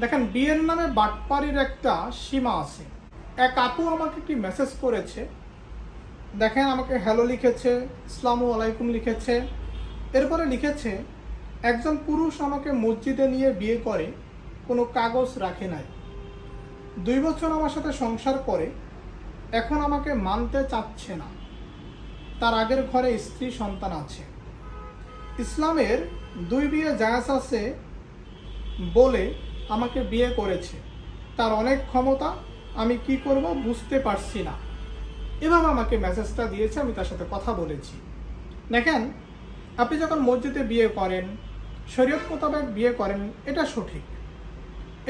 দেখেন বিয়ের নামে বাটপাড়ির একটা সীমা আছে। এক আপু আমাকে একটি মেসেজ করেছে। দেখেন, আমাকে হ্যালো লিখেছে ইসলামু আলাইকুম লিখেছে। এরপরে লিখেছে, একজন পুরুষ আমাকে মসজিদে নিয়ে বিয়ে করে, কোনো কাগজ রাখে নাই। দুই বছর আমার সাথে সংসার করে, এখন আমাকে মানতে চাচ্ছে না। তার আগের ঘরে স্ত্রী সন্তান আছে। ইসলামের দুই বিয়ে জায়াজ আছে বলে আমাকে বিয়ে করেছে। তার অনেক ক্ষমতা আমি কি করব বুঝতে পারছি না। এভাবে আমাকে মেসেজটা দিয়েছে, আমি তার সাথে কথা বলেছি। দেখেন, আপনি যখন মসজিদে বিয়ে করেন, শরীয়ত মোতাবেক বিয়ে করেন, এটা সঠিক।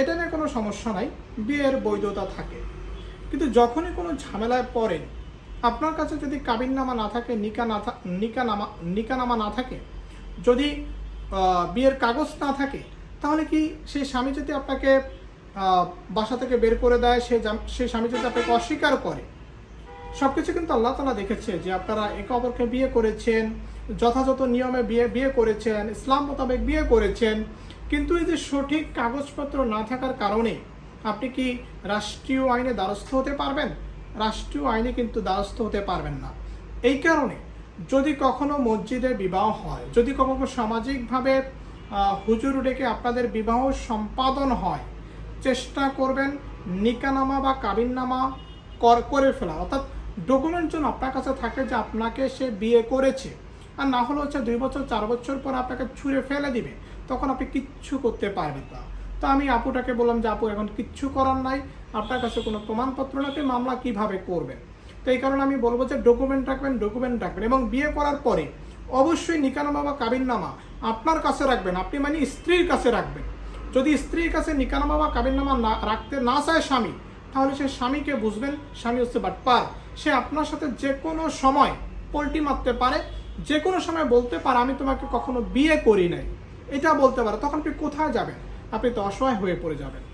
এটা নিয়ে কোনো সমস্যা নাই, বিয়ের বৈধতা থাকে। কিন্তু যখনই কোনো ঝামেলায় পড়েন, আপনার কাছে যদি কাবিননামা না থাকে, নিকা না নিকানামা নিকানামা না থাকে, যদি বিয়ের কাগজ না থাকে তাহলে কি সেই স্বামী যদি আপনাকে বাসা থেকে বের করে দেয়, সে সেই স্বামী যদি আপনাকে অস্বীকার করে? সব কিছু কিন্তু আল্লাহ তালা দেখেছে যে আপনারা একে অপরকে বিয়ে করেছেন, যথাযথ নিয়মে বিয়ে বিয়ে করেছেন, ইসলাম মোতাবেক বিয়ে করেছেন, কিন্তু এই যে সঠিক কাগজপত্র না থাকার কারণে আপনি কি রাষ্ট্রীয় আইনে দ্বারস্থ হতে পারবেন? রাষ্ট্রীয় আইনে কিন্তু দ্বারস্থ হতে পারবেন না। এই কারণে যদি কখনো মসজিদে বিবাহ হয়, যদি কখনো সামাজিকভাবে হুজুর ডেকে আপনাদের বিবাহ সম্পাদন হয়? চেষ্টা করবেন নিকানামা বা কাবিননামা কর, করে ফেলা। অর্থাৎ ডকুমেন্ট যেন আপনার কাছে থাকে যে আপনাকে সে বিয়ে করেছে। আর না হলে হচ্ছে দুই বছর, চার বছর পর আপনাকে ছুঁড়ে ফেলে দিবে। তখন আপনি কিচ্ছু করতে পারবেন না। তো আমি আপুটাকে বললাম যে, আপু, এখন কিচ্ছু করার নাই। আপনার কাছে কোনো প্রমাণপত্র না আপনি মামলা কীভাবে করবেন? তো এই কারণে আমি বলব যে ডকুমেন্ট রাখবেন ডকুমেন্ট রাখবেন। এবং বিয়ে করার পরে অবশ্যই নিকানামা বা কাবিননামা আপনার কাছে রাখবেন। আপনি মানে স্ত্রীর কাছে রাখবেন। যদি স্ত্রীর কাছে নিকানামা বা কাবিননামা না, রাখতে না চায় স্বামী, তাহলে সে স্বামীকে বুঝবেন, স্বামী হচ্ছে বাটপার। সে আপনার সাথে যে কোনো সময় পোল্টি মারতে পারে যে কোনো সময় বলতে পারে, আমি তোমাকে কখনো বিয়ে করি নাই। এটা বলতে পারে। তখন আপনি কোথায় যাবেন? আপনি তো অসহায় হয়ে পড়ে যাবেন।